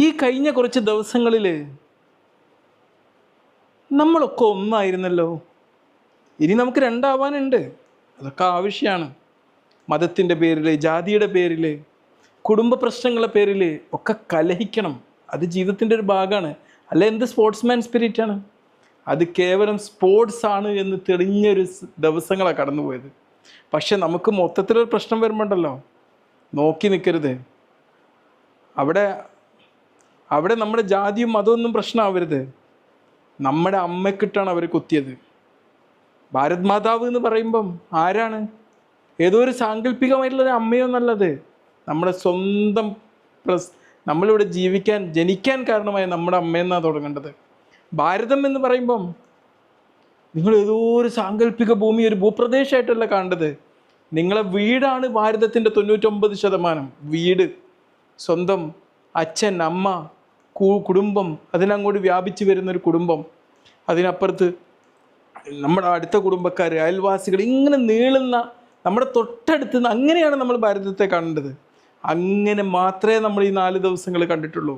ഈ കഴിഞ്ഞ കുറച്ച് ദിവസങ്ങളിൽ നമ്മളൊക്കെ ഒന്നായിരുന്നല്ലോ. ഇനി നമുക്ക് രണ്ടാവാനുണ്ട്. അതൊക്കെ ആവശ്യമാണ് മതത്തിന്റെ പേരിൽ ജാതിയുടെ പേരിൽ കുടുംബ പ്രശ്നങ്ങളുടെ പേരിൽ ഒക്കെ കലഹിക്കണം. അത് ജീവിതത്തിന്റെ ഒരു ഭാഗമാണ്. അല്ല എന്ത് സ്പോർട്സ്മാൻ സ്പിരിറ്റാണ്? അത് കേവലം സ്പോർട്സ് ആണ് എന്ന് തെളിഞ്ഞൊരു ദിവസങ്ങളാണ് കടന്നുപോയത്. പക്ഷെ നമുക്ക് മൊത്തത്തിലൊരു പ്രശ്നം വരുമ്പോണ്ടല്ലോ? നോക്കി നിൽക്കരുത് അവിടെ അവിടെ നമ്മുടെ ജാതിയും മതമൊന്നും പ്രശ്നമാവരുത് നമ്മുടെ അമ്മക്കിട്ടാണ് അവർ കുത്തിയത്. ഭാരത് മാതാവ് എന്ന് പറയുമ്പം ആരാണ്? ഏതോ ഒരു സാങ്കല്പികമായിട്ടുള്ള നല്ലത്. നമ്മുടെ സ്വന്തം പ്രസ് നമ്മളിവിടെ ജീവിക്കാൻ ജനിക്കാൻ കാരണമായ നമ്മുടെ അമ്മയെന്നാണ് തുടങ്ങേണ്ടത്. ഭാരതം എന്ന് പറയുമ്പം നിങ്ങൾ ഏതോ ഒരു സാങ്കല്പിക ഭൂമി ഒരു ഭൂപ്രദേശമായിട്ടല്ല കാണേണ്ടത്. നിങ്ങളെ വീടാണ് ഭാരതത്തിന്റെ തൊണ്ണൂറ്റൊമ്പത് ശതമാനം. വീട്. സ്വന്തം അച്ഛൻ അമ്മ കുടുംബം അതിനങ്ങോട്ട് വ്യാപിച്ചു വരുന്നൊരു കുടുംബം. അതിനപ്പുറത്ത് നമ്മുടെ അടുത്ത കുടുംബക്കാർ അയൽവാസികൾ ഇങ്ങനെ നീളുന്ന നമ്മുടെ തൊട്ടടുത്ത് അങ്ങനെയാണ് നമ്മൾ ഭാരതത്തെ കണ്ടത് അങ്ങനെ മാത്രമേ നമ്മൾ ഈ നാല് ദിവസങ്ങൾ കണ്ടിട്ടുള്ളൂ.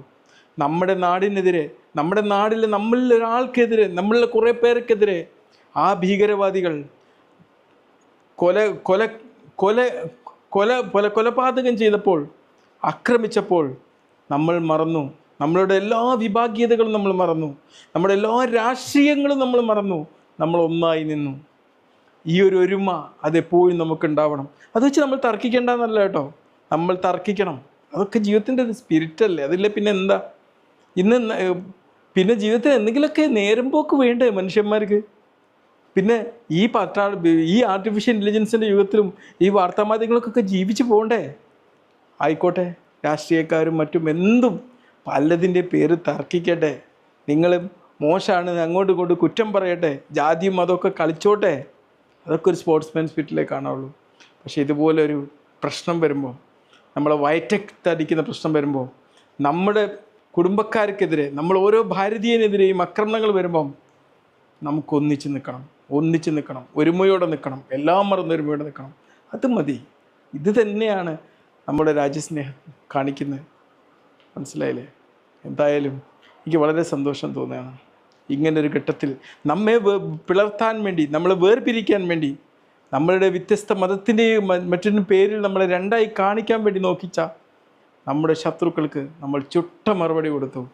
നമ്മുടെ നാടിനെതിരെ നമ്മുടെ നാടിലെ നമ്മളിൽ ഒരാൾക്കെതിരെ നമ്മളിലെ കുറേ പേർക്കെതിരെ ആ ഭീകരവാദികൾ കൊല കൊല കൊല കൊല കൊല കൊലപാതകം ചെയ്തപ്പോൾ ആക്രമിച്ചപ്പോൾ നമ്മൾ മറന്നു. നമ്മളുടെ എല്ലാ വിഭാഗീയതകളും നമ്മൾ മറന്നു. നമ്മുടെ എല്ലാ രാഷ്ട്രീയങ്ങളും നമ്മൾ മറന്നു. നമ്മൾ ഒന്നായി നിന്നു. ഈ ഒരു ഒരുമ അതെപ്പോഴും നമുക്ക് ഉണ്ടാവണം അത് വെച്ച് നമ്മൾ തർക്കിക്കേണ്ടെന്നല്ല കേട്ടോ. നമ്മൾ തർക്കിക്കണം. അതൊക്കെ ജീവിതത്തിന്റെ ഒരു സ്പിരിറ്റ് അല്ലേ അതില്ലേ പിന്നെ എന്താ? ഇന്ന് പിന്നെ ജീവിതത്തിൽ എന്തെങ്കിലുമൊക്കെ നേരം പോക്ക് വേണ്ടേ മനുഷ്യന്മാർക്ക്? പിന്നെ ഈ പത്രാ ഈ ആർട്ടിഫിഷ്യൽ ഇന്റലിജൻസിന്റെ യുഗത്തിലും ഈ വാർത്താമാധ്യമങ്ങൾക്കൊക്കെ ജീവിച്ചു പോകണ്ടേ? ആയിക്കോട്ടെ. രാഷ്ട്രീയക്കാരും മറ്റും എന്തും പലതിന്റെ പേര് തർക്കിക്കട്ടെ. നിങ്ങൾ മോശമാണ് അങ്ങോട്ട് ഇങ്ങോട്ടും കുറ്റം പറയട്ടെ. ജാതിയും മതമൊക്കെ കളിച്ചോട്ടെ. അതൊക്കെ ഒരു സ്പോർട്സ്മാൻ സ്പിരിറ്റിലേ കാണാവുള്ളൂ. പക്ഷേ ഇതുപോലെ ഒരു പ്രശ്നം വരുമ്പോൾ നമ്മളെ വയറ്റത്തടിക്കുന്ന പ്രശ്നം വരുമ്പോൾ നമ്മുടെ കുടുംബക്കാർക്കെതിരെ നമ്മൾ ഓരോ ഭാരതീയനെതിരെയും ആക്രമണങ്ങൾ വരുമ്പം നമുക്ക് ഒന്നിച്ച് നിൽക്കണം ഒന്നിച്ച് നിൽക്കണം ഒരുമയോടെ നിൽക്കണം എല്ലാം മറന്ന് ഒരുമയോടെ നിൽക്കണം. അത് മതി. ഇത് തന്നെയാണ് നമ്മുടെ രാജ്യസ്നേഹം കാണിക്കുന്നത്. മനസ്സിലായില്ലേ? എന്തായാലും എനിക്ക് വളരെ സന്തോഷം തോന്നുകയാണ്. ഇങ്ങനൊരു ഘട്ടത്തിൽ നമ്മെ പിളർത്താൻ വേണ്ടി നമ്മളെ വേർപിരിക്കാൻ വേണ്ടി നമ്മളുടെ വ്യത്യസ്ത മതത്തിന്റെയും മറ്റൊരു പേരിൽ നമ്മളെ രണ്ടായി കാണിക്കാൻ വേണ്ടി നോക്കിച്ച നമ്മുടെ ശത്രുക്കൾക്ക് നമ്മൾ ചുട്ട മറുപടി കൊടുത്തു.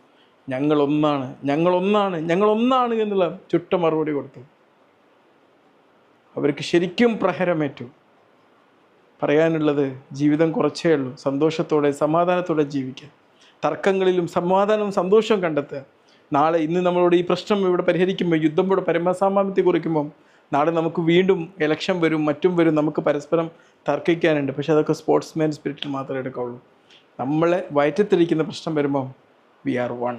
ഞങ്ങളൊന്നാണ് ഞങ്ങളൊന്നാണ് ഞങ്ങളൊന്നാണ് എന്നുള്ള ചുട്ട മറുപടി കൊടുത്തു. അവർക്ക് ശരിക്കും പ്രഹരമേറ്റു. പറയാനുള്ളത് ജീവിതം കുറച്ചേ ഉള്ളൂ. സന്തോഷത്തോടെ സമാധാനത്തോടെ ജീവിക്കുക തർക്കങ്ങളിലും സമാധാനവും സന്തോഷവും കണ്ടെത്തുക. നാളെ ഇന്ന് നമ്മളോട് ഈ പ്രശ്നം ഇവിടെ പരിഹരിക്കുമ്പോൾ യുദ്ധം ഇവിടെ പരമസാമാന്യത്തെ കുറിക്കുമ്പം നാളെ നമുക്ക് വീണ്ടും ഇലക്ഷൻ വരും മറ്റും വരും നമുക്ക് പരസ്പരം തർക്കിക്കാനുണ്ട്. പക്ഷെ അതൊക്കെ സ്പോർട്സ്മാൻ സ്പിരിറ്റിൽ മാത്രമേ എടുക്കാവുള്ളൂ. നമ്മളെ വയറ്റത്തിരിക്കുന്ന പ്രശ്നം വരുമ്പം വി ആർ വൺ